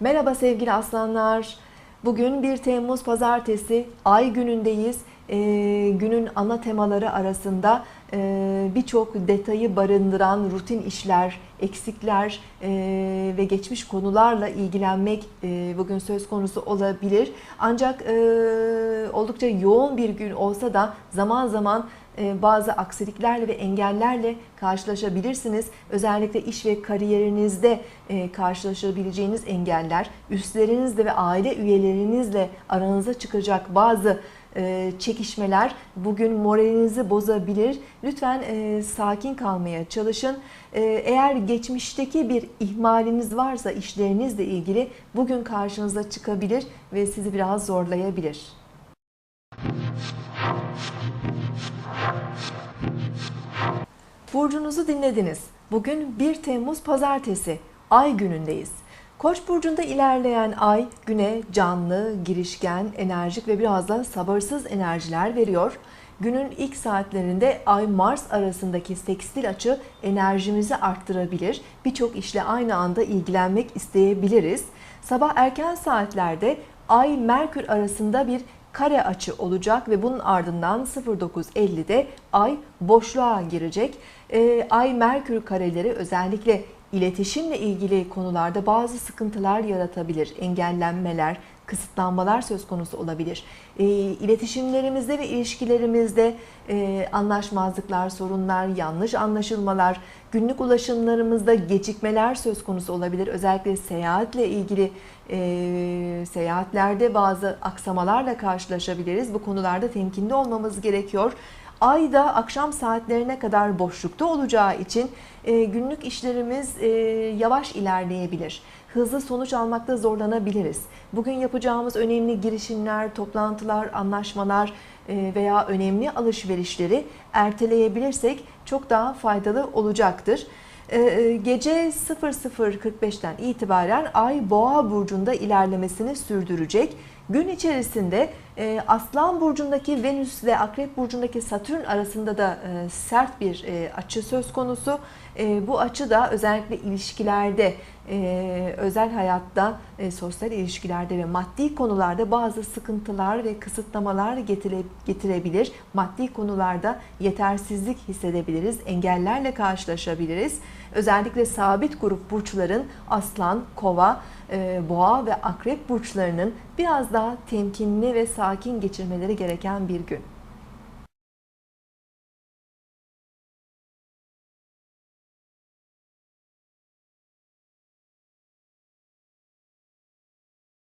Merhaba sevgili aslanlar. Bugün 1 Temmuz Pazartesi, ay günündeyiz. Ee, günün ana temaları arasında e, birçok detayı barındıran rutin işler, eksikler e, ve geçmiş konularla ilgilenmek e, bugün söz konusu olabilir. Ancak e, oldukça yoğun bir gün olsa da zaman zaman e, bazı aksiliklerle ve engellerle karşılaşabilirsiniz. Özellikle iş ve kariyerinizde e, karşılaşabileceğiniz engeller, üstlerinizle ve aile üyelerinizle aranıza çıkacak bazı e, çekişmeler bugün moralinizi bozabilir. Lütfen e, sakin kalmaya çalışın. E, Eğer geçmişteki bir ihmaliniz varsa işlerinizle ilgili bugün karşınıza çıkabilir ve sizi biraz zorlayabilir. Burcunuzu dinlediniz. Bugün 1 Temmuz Pazartesi, Ay günündeyiz. Koç burcunda ilerleyen ay güne canlı, girişken, enerjik ve biraz da sabırsız enerjiler veriyor. Günün ilk saatlerinde Ay Mars arasındaki sekstil açı enerjimizi arttırabilir. Birçok işle aynı anda ilgilenmek isteyebiliriz. Sabah erken saatlerde Ay Merkür arasında bir kare açı olacak ve bunun ardından 09.50'de Ay boşluğa girecek. Ee, Ay Merkür kareleri özellikle iletişimle ilgili konularda bazı sıkıntılar yaratabilir. Engellenmeler, kısıtlanmalar söz konusu olabilir. E, iletişimlerimizde ve ilişkilerimizde e, anlaşmazlıklar, sorunlar, yanlış anlaşılmalar, günlük ulaşımlarımızda gecikmeler söz konusu olabilir. Özellikle seyahatle ilgili e, seyahatlerde bazı aksamalarla karşılaşabiliriz. Bu konularda temkinli olmamız gerekiyor. Ay da akşam saatlerine kadar boşlukta olacağı için e, günlük işlerimiz e, yavaş ilerleyebilir. Hızlı sonuç almakta zorlanabiliriz. Bugün yapacağımız önemli girişimler, toplantılar, anlaşmalar e, veya önemli alışverişleri erteleyebilirsek çok daha faydalı olacaktır. Gece 00.45'ten itibaren Ay Boğa burcunda ilerlemesini sürdürecek. Gün içerisinde e, Aslan burcundaki Venüs ile Akrep burcundaki Satürn arasında da e, sert bir e, açı söz konusu. E, bu açı da özellikle ilişkilerde, e, özel hayatta, e, sosyal ilişkilerde ve maddi konularda bazı sıkıntılar ve kısıtlamalar getire, getirebilir. Maddi konularda yetersizlik hissedebiliriz, engellerle karşılaşabiliriz. Özellikle sabit grup burçların Aslan, Kova, e, Boğa ve Akrep burçlarının biraz daha temkinli ve sakin geçirmeleri gereken bir gün.